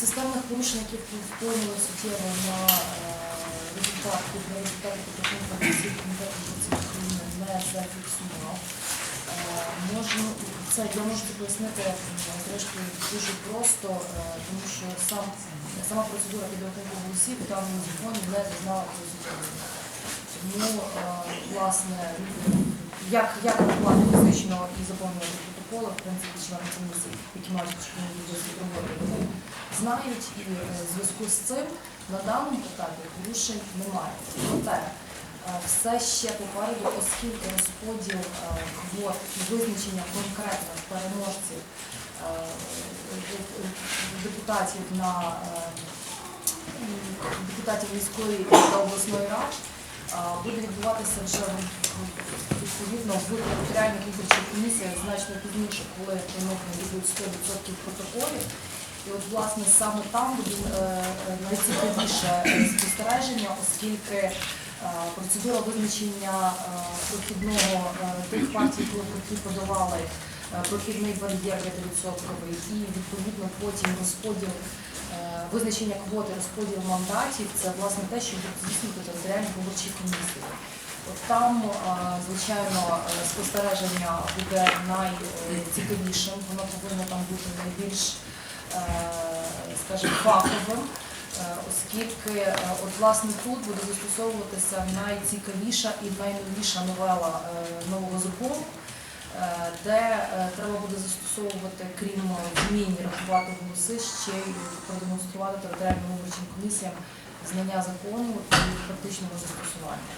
Системних порушень, які вплинули суттєво на е, результат, підрахунку комісії комітету України не зафіксував. Е, Можу, це я можу пояснити м, зрештою дуже просто, е, тому що сам, сама процедура підрахунку голосів в законі не зазнала позитивного. Тому, е, власне, як, як рахувати фізично і заповнювати протоколи, в принципі, члени комісії, які мають роботи, знають, і е, в зв'язку з цим на даному етапі порушень немає. Проте е, все ще попереду, оскільки розподіл е, квот і визначення конкретних переможців е, депутатів на е, депутатів міської та обласної ради буде відбуватися вже відповідно в територіальних виборчих комісіях значно пізніше, коли до них 100% протоколів. І от власне саме там буде е, найцікавіше спостереження, оскільки е, процедура визначення е, прохідного тих партій, які подавали прохідний бар'єр 9% і відповідно потім розподіл визначення квоти, розподіл мандатів це власне те, що буде здійснювати територіальні виборчі комісії. От там, звичайно, спостереження буде найцікавішим, воно повинно там бути найбільш, скажімо, фаховим. е, Оскільки е, от власне тут буде застосовуватися найцікавіша і найновіша новела е, нового закону, е, де е, треба буде застосовувати, крім вмінь рахувати голоси, ще й продемонструвати територіальним виборчим комісіям знання закону і практичного застосування.